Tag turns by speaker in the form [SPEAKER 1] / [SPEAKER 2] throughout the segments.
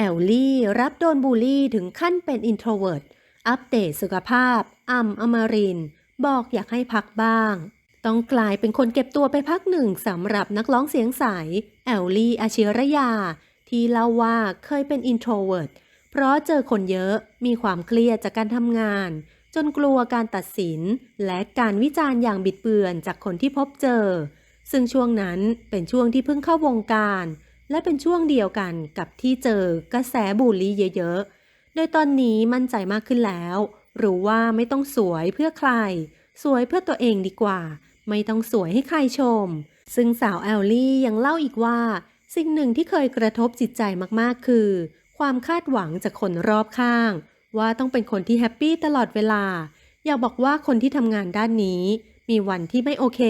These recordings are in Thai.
[SPEAKER 1] แอลลี่รับโดนบูลลี่ถึงขั้นเป็นอินโทรเวิร์ตอัปเดตสุขภาพอ่ำอมริน บอกอยากให้พักบ้าง ต้องกลายเป็นคนเก็บตัวไปพักหนึ่งสำหรับนักร้องเสียงใส แอลลี่อาชิรยา ที่เล่าว่าเคยเป็นอินโทรเวิร์ตเพราะเจอคนเยอะมีความเครียดจากการทำงาน จนกลัวการตัดสิน และการวิจารณ์อย่างบิดเบือนจากคนที่พบเจอ ซึ่งช่วงนั้นเป็นช่วงที่เพิ่งเข้าวงการ และเป็นช่วงเดียวกันกับที่เจอกระแสบูลลี่เยอะๆ โดยตอนนี้มั่นใจมากขึ้นแล้ว รู้ว่าไม่ต้องสวยเพื่อใคร สวยเพื่อตัวเองดีกว่า ไม่ต้องสวยให้ใครชม ซึ่งสาวแอลลี่ยังเล่าอีกว่า สิ่งหนึ่งที่เคยกระทบจิตใจมากๆ คือ ความคาดหวังจากคนรอบข้าง ว่าต้องเป็นคนที่แฮปปี้ตลอดเวลา อยากบอกว่าคนที่ทำงานด้านนี้ มีวันที่ไม่โอเค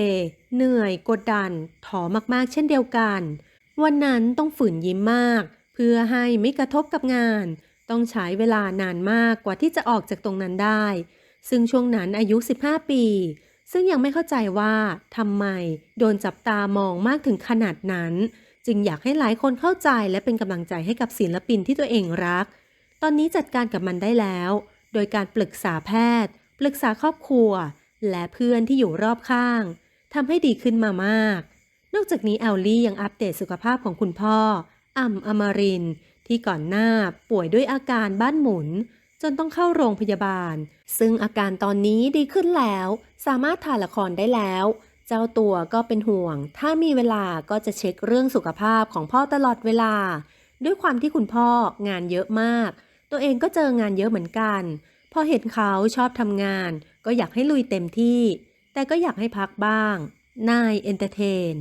[SPEAKER 1] เหนื่อย กดดันท้อมากๆ เช่นเดียวกัน วันนั้นต้องฝืนยิ้มมาก เพื่อให้ไม่กระทบกับงาน ต้องใช้เวลานานมากกว่าที่จะออกจากตรงนั้นได้ ซึ่งช่วงนั้นอายุ 15 ปี ซึ่งยังไม่เข้าใจว่าทำไมโดนจับตามองมากถึงขนาดนั้น จึงอยากให้หลายคนเข้าใจและเป็นกำลังใจให้กับศิลปินที่ตัวเองรัก ตอนนี้จัดการกับมันได้แล้ว โดยการปรึกษาแพทย์ ปรึกษาครอบครัว และเพื่อนที่อยู่รอบข้างทำให้ดีขึ้นมามาก นอกจากนี้แอลลี่ยังอัปเดตสุขภาพของคุณพ่ออ่ำอมรินที่ก่อนหน้าป่วยด้วยอาการบ้านหมุน จนต้องเข้าโรงพยาบาล ซึ่งอาการตอนนี้ดีขึ้นแล้ว สามารถถ่ายละครได้แล้ว เจ้าตัวก็เป็นห่วง ถ้ามีเวลาก็จะเช็คเรื่องสุขภาพของพ่อตลอดเวลา ด้วยความที่คุณพ่องานเยอะมาก ตัวเองก็เจองานเยอะเหมือนกัน พอเห็นเขาชอบทำงาน ก็อยากให้ลุยเต็มที่ แต่ก็อยากให้พักบ้างนายเอนเตอร์เทน